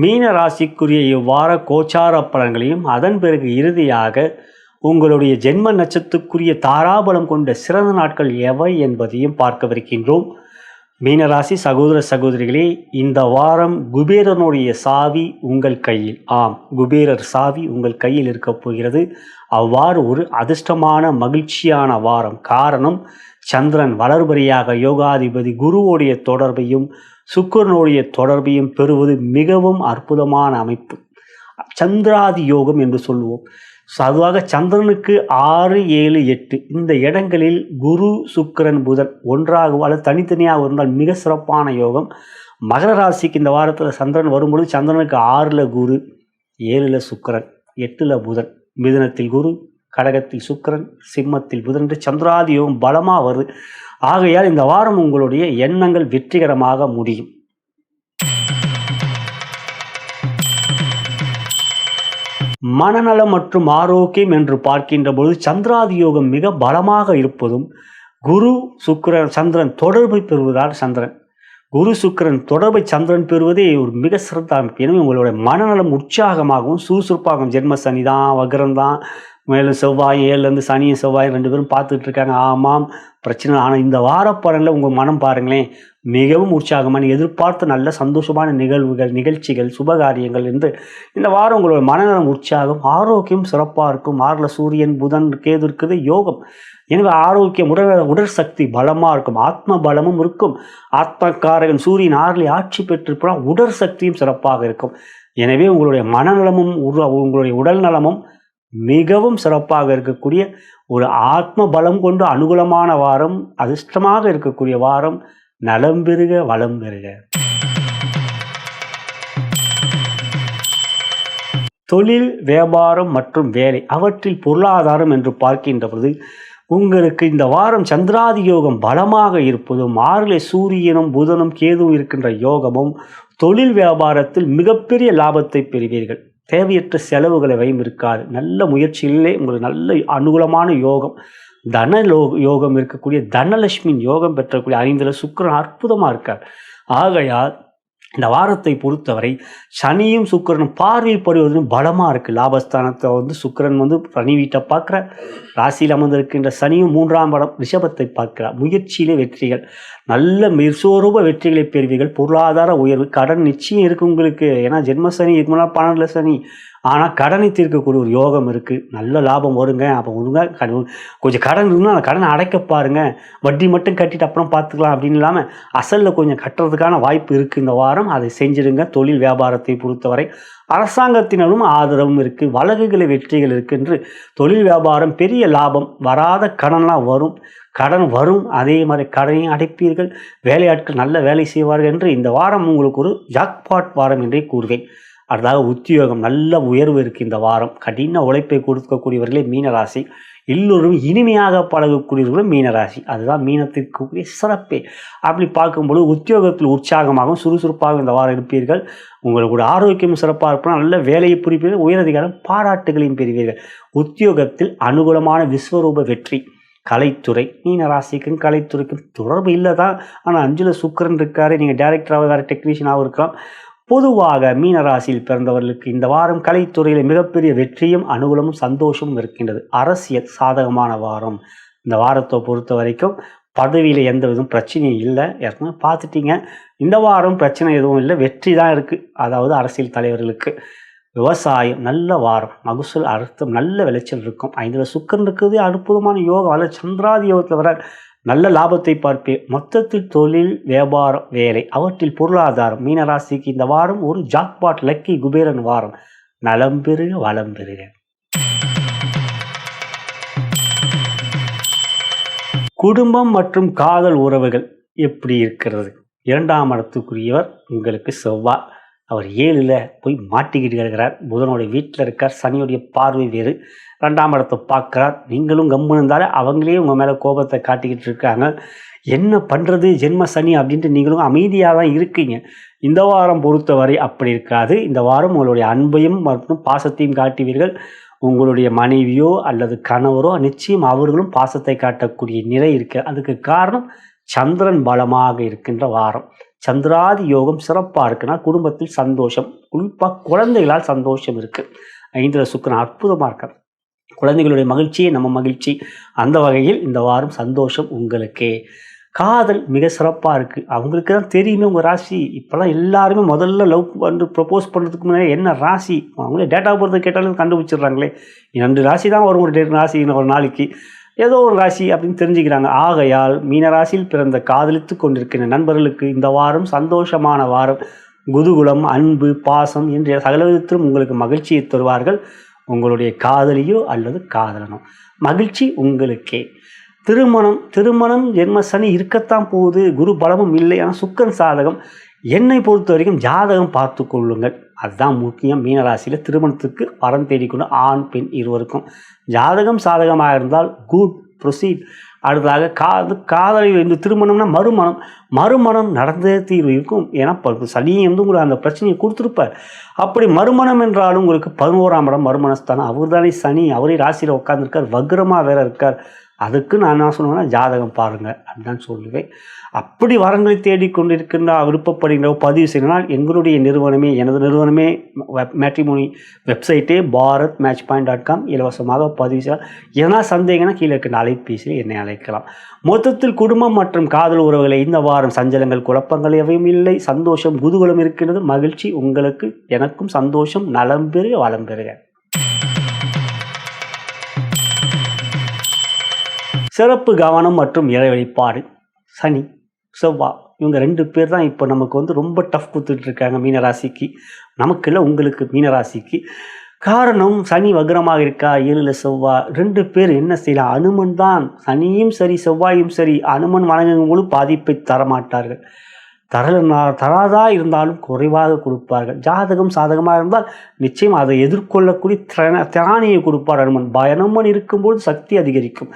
மீன ராசிக்குரிய இவ்வார கோச்சார பலன்களையும் அதன் பிறகு இறுதியாக உங்களுடைய ஜென்ம நட்சத்திற்குரிய தாராபலம் கொண்ட சிறந்த நாட்கள் எவை என்பதையும் பார்க்கவிருக்கின்றோம். மீனராசி சகோதர சகோதரிகளே இந்த வாரம் குபேரனுடைய சாவி உங்கள் கையில். ஆம் குபேரர் சாவி உங்கள் கையில் இருக்கப் போகிறது. அவ்வாறு ஒரு அதிர்ஷ்டமான மகிழ்ச்சியான வாரம். காரணம் சந்திரன் வளர்பரியாக யோகாதிபதி குருவோடைய தொடர்பையும் சுக்கரனுடைய தொடர்பையும் பெறுவது மிகவும் அற்புதமான அமைப்பு. சந்திராதி யோகம் என்று சொல்லுவோம். அதுவாக சந்திரனுக்கு ஆறு ஏழு எட்டு இந்த இடங்களில் குரு சுக்கரன் புதன் ஒன்றாக அல்லது தனித்தனியாக இருந்தால் மிக சிறப்பான யோகம். மகர ராசிக்கு இந்த வாரத்தில் சந்திரன் வரும்பொழுது சந்திரனுக்கு ஆறில் குரு ஏழில் சுக்கரன் எட்டில் புதன். மிதுனத்தில் குரு கடகத்தில் சுக்கரன் சிம்மத்தில் புதன் என்று சந்திராதி யோகம் பலமாக வருது. ஆகையால் இந்த வாரம் உங்களுடைய எண்ணங்கள் வெற்றிகரமாக முடியும். மனநலம் மற்றும் ஆரோக்கியம் என்று பார்க்கின்ற பொழுது சந்திராதி யோகம் மிக பலமாக இருப்பதும் குரு சுக்கரன் சந்திரன் தொடர்பை பெறுவதால் சந்திரன். குரு சுக்கிரன் தொடர்பை சந்திரன் பெறுவதே ஒரு மிக சிறந்த அமைப்பு. எனவே உங்களுடைய மனநலம் உற்சாகமாகவும் சுறுசுறுப்பாகவும் ஜென்ம சனி தான் வக்ரம் தான் மேலும் செவ்வாய் ஏழுலேருந்து சனியும் செவ்வாய் ரெண்டு பேரும் பார்த்துட்டு இருக்காங்க ஆமாம் பிரச்சனை ஆனால் இந்த வாரப்பலனில் உங்கள் மனம் பாருங்களேன் மிகவும் உற்சாகமான எதிர்பார்த்த நல்ல சந்தோஷமான நிகழ்வுகள் நிகழ்ச்சிகள் சுபகாரியங்கள் என்று இந்த வாரம் உங்களோட மனநலம் உற்சாகம் ஆரோக்கியம் சிறப்பாக இருக்கும். ஆறில் சூரியன் புதன் கேது இருக்குது யோகம். எனவே ஆரோக்கியம் உடல் உடல் சக்தி பலமாக இருக்கும். ஆத்ம பலமும் இருக்கும். ஆத்மக்காரகன் சூரியன் ஆறில் ஆட்சி பெற்றிருப்பால் உடற்சக்தியும் சிறப்பாக இருக்கும். எனவே உங்களுடைய மனநலமும் உங்களுடைய உடல் நலமும் மிகவும் சிறப்பாக இருக்கக்கூடிய ஒரு ஆத்ம பலம் கொண்டு அனுகூலமான வாரம் அதிர்ஷ்டமாக இருக்கக்கூடிய வாரம் நலம் பெறுக வளம் பெருக தொழில் வியாபாரம் மற்றும் வேலை அவற்றில் பொருளாதாரம் என்று பார்க்கின்ற பொழுது உங்களுக்கு இந்த வாரம் சந்திராதி யோகம் பலமாக இருப்பதும் ஆறிலே சூரியனும் புதனும் கேதுவும் இருக்கின்ற யோகமும் தொழில் வியாபாரத்தில் மிகப்பெரிய லாபத்தை பெறுவீர்கள். தேவையற்ற செலவுகளை வையும் இருக்காது நல்ல முயற்சியிலே உங்களுக்கு நல்ல அனுகூலமான யோகம் தன லோ யோகம் இருக்கக்கூடிய தனலட்சுமியின் யோகம் பெற்றக்கூடிய ஐந்தில் சுக்கிரன் அற்புதமாக இருக்கார். ஆகையால் இந்த வாரத்தை பொறுத்தவரை சனியும் சுக்கிரனும் பார்வையில் படுவதும் பலமாக இருக்குது லாபஸ்தானத்தை வந்து சுக்கிரன் வந்து சனி வீட்டை பார்க்குற ராசியில் அமர்ந்திருக்கின்ற சனியும் மூன்றாம் படம் ரிஷபத்தை பார்க்கிறார். முயற்சியிலே வெற்றிகள். நல்ல மிர்சோரூப வெற்றிகளை பெறுவீர்கள். பொருளாதார உயர்வு. கடன் நிச்சயம் இருக்குது உங்களுக்கு. ஏன்னா ஜென்ம சனி இதுக்கு முன்னால் பன்னெண்டுல சனி. ஆனால் கடனை தீர்க்கக்கூடிய ஒரு யோகம் இருக்குது நல்ல லாபம் வருங்க. அப்போ ஒழுங்கா கடன் கொஞ்சம் கடன் இருந்தால் அந்த கடனை அடைக்க பாருங்க. வட்டி மட்டும் கட்டிட்டு அப்புறம் பார்த்துக்கலாம் அப்படின்னு இல்லாமல் அசலில் கொஞ்சம் கட்டுறதுக்கான வாய்ப்பு இருக்குது இந்த வாரம் அதை செஞ்சுடுங்க. தொழில் வியாபாரத்தை பொறுத்தவரை. அரசாங்கத்தினரும் ஆதரவும் இருக்குது வழக்குகளை வெற்றிகள் இருக்குது என்று தொழில் வியாபாரம் பெரிய லாபம் வராத கடன்லாம் வரும் கடன் வரும். அதே மாதிரி கடனையும் அடைப்பீர்கள் வேலையாட்கள் நல்ல வேலை செய்வார்கள் என்று இந்த வாரம் உங்களுக்கு ஒரு ஜாக்பாட் வாரம் என்றே கூறுவேன். அடுத்ததாக உத்தியோகம் நல்ல உயர்வு இருக்குது இந்த வாரம். கடின உழைப்பை கொடுக்கக்கூடியவர்களே மீனராசி. எல்லோரும் இனிமையாக பழகக்கூடியவர்களும் மீனராசி. அதுதான் மீனத்திற்குரிய சிறப்பே. அப்படி பார்க்கும்போது உத்தியோகத்தில் உற்சாகமாகவும் சுறுசுறுப்பாகவும் இந்த வாரம் இருப்பீர்கள். உங்களுடைய ஆரோக்கியம் சிறப்பாக இருப்போம் நல்ல வேலையை புரிப்பீர்கள். உயரதிகாரம் பாராட்டுகளையும் பெறுவீர்கள். உத்தியோகத்தில் அனுகூலமான விஸ்வரூப வெற்றி. கலைத்துறை. மீனராசிக்கும் கலைத்துறைக்கும் தொடர்பு இல்லை தான் ஆனால் அஞ்சில் சுக்கிரன் இருக்காரு. நீங்கள் டேரக்டராக வேறு டெக்னீஷியனாகவும் இருக்கலாம். பொதுவாக மீனராசியில் பிறந்தவர்களுக்கு இந்த வாரம் கலைத்துறையில் மிகப்பெரிய வெற்றியும் அனுகூலமும் சந்தோஷமும் இருக்கின்றது. அரசியல் சாதகமான வாரம். இந்த வாரத்தை பொறுத்த வரைக்கும் பதவியில் எந்த விதம் பிரச்சனையும் இல்லை. ஏற்கனவே பார்த்துட்டீங்க. இந்த வாரம் பிரச்சனை எதுவும் இல்லை. வெற்றி தான் இருக்குது அதாவது அரசியல் தலைவர்களுக்கு விவசாயம் நல்ல வாரம். மகசூல் அர்த்தம் நல்ல விளைச்சல் இருக்கும். ஐந்தில் சுக்கன் இருக்குது. அற்புதமான யோகம். அதில் சந்திராதி யோகத்தில் வர நல்ல லாபத்தை பார்ப்பேன் மொத்தத்தில் தொழில் வியாபாரம் வேலை அவற்றில் பொருளாதாரம் மீனராசிக்கு இந்த வாரம் ஒரு ஜாக்பாட் லக்கி குபேரன் வாரம். நலம் பெருக வளம் பெருக குடும்பம் மற்றும் காதல் உறவுகள் எப்படி இருக்கிறது? இரண்டாம் இடத்துக்குரியவர் உங்களுக்கு செவ்வாய். அவர் ஏழில் போய் மாட்டிக்கிட்டு இருக்கிறார் புதனுடைய வீட்டில் இருக்கார். சனியுடைய பார்வை வேறு. ரெண்டாம் இடத்தை பார்க்குறார். நீங்களும் கம்முன்னு இருந்தாலே அவங்களே உங்கள் மேலே கோபத்தை காட்டிக்கிட்டு இருக்காங்க. என்ன பண்ணுறது ஜென்ம சனி அப்படின்ட்டு நீங்களும் அமைதியாக தான் இருக்கீங்க. இந்த வாரம் பொறுத்தவரை அப்படி இருக்காது. இந்த வாரம் உங்களுடைய அன்பையும் மற்றும் பாசத்தையும் காட்டுவீர்கள். உங்களுடைய மனைவியோ அல்லது கணவரோ நிச்சயம் அவர்களும் பாசத்தை காட்டக்கூடிய நிலை இருக்கு அதுக்கு காரணம் சந்திரன் பலமாக இருக்கின்ற வாரம். சந்திராதி யோகம் சிறப்பாக இருக்குன்னா குடும்பத்தில் சந்தோஷம். குறிப்பாக குழந்தைகளால் சந்தோஷம் இருக்குது ஐந்தில் சுக்கரன் அற்புதமாக இருக்கார். குழந்தைகளுடைய மகிழ்ச்சியே நம்ம மகிழ்ச்சி. அந்த வகையில் இந்த வாரம் சந்தோஷம் உங்களுக்கே. காதல் மிக சிறப்பாக இருக்குது அவங்களுக்கு தான் தெரியுமே உங்கள் ராசி. இப்போல்லாம் எல்லாருமே முதல்ல லவ் வந்து ப்ரப்போஸ் பண்ணுறதுக்கு முன்னாடி என்ன ராசி? அவங்களே டேட்டா பொறுத்த கேட்டாலும் கண்டுபிடிச்சிடுறாங்களே. ரெண்டு ராசி தான் வரும். ஒரு டே ராசி ஒரு நாளைக்கு. ஏதோ ஒரு ராசி அப்படின்னு தெரிஞ்சுக்கிறாங்க. ஆகையால் மீனராசியில் பிறந்த காதலித்து கொண்டிருக்கிற நண்பர்களுக்கு இந்த வாரம் சந்தோஷமான வாரம். குதுகுலம் அன்பு பாசம் என்ற சகலவிதத்திலும் உங்களுக்கு மகிழ்ச்சியை தருவார்கள். உங்களுடைய காதலியோ அல்லது காதலனோ. மகிழ்ச்சி உங்களுக்கே. திருமணம் திருமணம் ஜென்ம சனி இருக்கத்தான் போகுது. குரு பலமும் இல்லை. ஆனால் சுக்கன் சாதகம் என்னை பொறுத்த வரைக்கும் ஜாதகம் பார்த்து கொள்ளுங்கள். அதுதான் முக்கியம். மீனராசியில் திருமணத்துக்கு வரம் தேடிக்கொண்டு ஆண் பெண் இருவருக்கும். ஜாதகம் சாதகமாக இருந்தால் குட் ப்ரொசீட் அடுத்ததாக காது காதலி இந்த திருமணம்னா மறுமணம். மறுமணம் நடந்தே தீர்வு இருக்கும். ஏன்னா சனியை வந்து உங்களுக்கு அந்த பிரச்சனையை கொடுத்துருப்பார். அப்படி மறுமணம் என்றாலும் உங்களுக்கு பதினோராம் இடம் மறுமணஸ்தானம். அவர் தானே சனி. அவரே ராசியில் உட்காந்துருக்கார் வக்ரமாக வேற இருக்கார். அதுக்கு நான் என்ன சொல்லுவேன்னா ஜாதகம் பாருங்கள் அப்படின்னு சொல்லுவேன். அப்படி வரங்களை தேடிக்கொண்டிருக்கின்ற விருப்பப்படுகின்ற பதிவு செய்யணும்னால் எங்களுடைய நிறுவனமே எனது நிறுவனமே matrimony வெப்சைட்டே Bharat match point dot com இலவசமாக பதிவு செய்யலாம் எதனா சந்தேகம்னா கீழே இருக்கின்ற அலைபேசியில் என்னை அழைக்கலாம். மொத்தத்தில் குடும்பம் மற்றும் காதல் உறவுகளை இந்த வாரம் சஞ்சலங்கள் குழப்பங்கள் எவையும் இல்லை. சந்தோஷம் குதூகலம் இருக்கின்றது. மகிழ்ச்சி உங்களுக்கு எனக்கும் சந்தோஷம் நலம் பெறுக வளம் பெறுக. சிறப்பு கவனம் மற்றும் இறை சனி செவ்வா இவங்க ரெண்டு பேர் தான் இப்போ நமக்கு வந்து ரொம்ப டஃப் கொடுத்துட்ருக்காங்க மீனராசிக்கு. நமக்கு இல்லை உங்களுக்கு மீனராசிக்கு. காரணம் சனி வக்ரமாக இருக்கா ஏழில் செவ்வாய் ரெண்டு பேர் என்ன செய்யலாம் அனுமன் தான். சனியும் சரி செவ்வாயும் சரி அனுமன் வணங்கும்போது பாதிப்பை தரமாட்டார்கள். தரலனா தராதா இருந்தாலும் குறைவாக கொடுப்பார்கள். ஜாதகம் சாதகமாக இருந்தால் நிச்சயம் அதை எதிர்கொள்ளக்கூடிய திராணியை கொடுப்பார் அனுமன். பயணமன் இருக்கும்போது சக்தி அதிகரிக்கும்.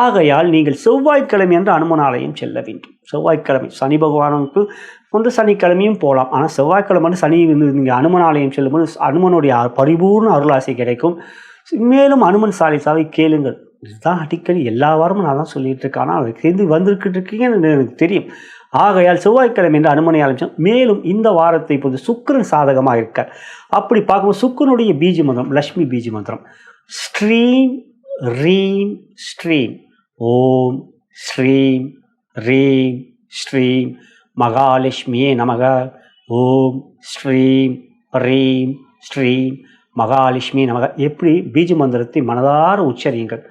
ஆகையால் நீங்கள் செவ்வாய்க்கிழமை என்று அனுமன் ஆலயம் செல்ல வேண்டும். செவ்வாய்க்கிழமை சனி பகவானுக்கு வந்து சனிக்கிழமையும் போகலாம். ஆனால் செவ்வாய்க்கிழமை சனி வந்து நீங்கள் அனுமன் ஆலயம் செல்லும்போது அனுமனுடைய பரிபூர்ண அருளாசை கிடைக்கும். மேலும் அனுமன் சாலிசாவை கேளுங்கள். இதுதான் அடிக்கடி எல்லா வாரமும் நான் தான் சொல்லிகிட்டு இருக்கேன். ஆனால் அதை சேர்ந்து வந்துருக்கிட்டு இருக்கீங்கன்னு எனக்கு தெரியும். ஆகையால் செவ்வாய்க்கிழமை என்று அனுமனை ஆரம்பித்தோம் மேலும் இந்த வாரத்தை இப்போது சுக்கரன் சாதகமாக இருக்க. அப்படி பார்க்கும்போது சுக்கரனுடைய பீஜ மந்திரம் லக்ஷ்மி பீஜ மந்திரம். ஸ்ரீம் ரீம் ஸ்ரீம். ஓம் ஸ்ரீம் ரீம் ஸ்ரீம். மகாலட்சுமியே நமக. ஓம் ஸ்ரீம் ரீம் ஸ்ரீம். மகாலட்சுமி நமக. எப்படி பீஜ மந்திரத்தை மனதார உச்சரியுங்கள்.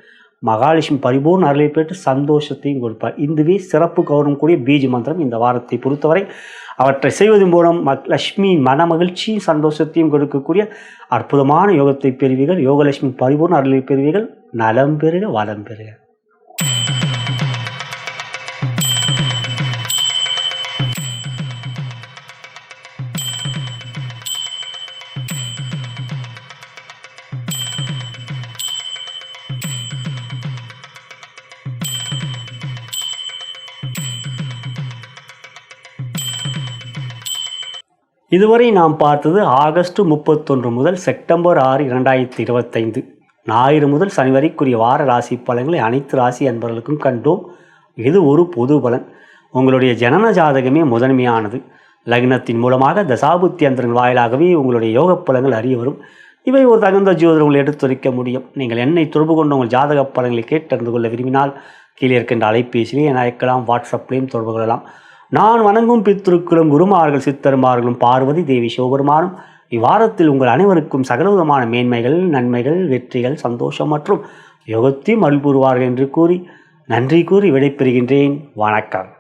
மகாலட்சுமி பரிபூர்ண அருளை பெற்று சந்தோஷத்தையும் கொடுப்பார். இதுவே சிறப்பு கௌரவம் கூடிய பீஜ மந்திரம் இந்த வாரத்தை பொறுத்தவரை. அவற்றை செய்வதன் மூலம் லட்சுமி மன மகிழ்ச்சியும் சந்தோஷத்தையும் கொடுக்கக்கூடிய அற்புதமான யோகத்தை பெறுவீர்கள். யோகலட்சுமி பரிபூர்ண அருளை பெறுவீர்கள். நலம் பெறுக வளம் பெறுக. இதுவரை நாம் பார்த்தது ஆகஸ்ட் முப்பத்தொன்று முதல் செப்டம்பர் ஆறு இரண்டாயிரத்தி இருபத்தைந்து. ஞாயிறு முதல் சனி வரைக்குரிய வார ராசி பலன்களை அனைத்து ராசி அன்பர்களுக்கும் கண்டோம். இது ஒரு பொது பலன். உங்களுடைய ஜனன ஜாதகமே முதன்மையானது. லக்னத்தின் மூலமாக தசாபுத்தி வாயிலாகவே உங்களுடைய யோக பலங்கள் அறிய வரும். இவை ஒரு தகுந்த ஜோதிடங்களை எடுத்துரைக்க முடியும். நீங்கள் என்னை தொடர்பு கொண்டு உங்கள் ஜாதக பலன்களை கேட்டறிந்து கொள்ள விரும்பினால் கீழே இருக்கின்ற அலைபேசியிலே அழைக்கலாம் வாட்ஸ்அப்லேயும் தொடர்பு கொள்ளலாம். நான் வணங்கும் பித்திருக்களும் குருமார்கள் சித்தருமார்களும் பார்வதி தேவி சிவபெருமானும் இவ்வாரத்தில் உங்கள் அனைவருக்கும் சகலவிதமான மேன்மைகள் நன்மைகள் வெற்றிகள் சந்தோஷம் மற்றும் யோகத்தையும் அருள்புரிவார்கள் என்று கூறி நன்றி கூறி விடைபெறுகின்றேன். வணக்கம்.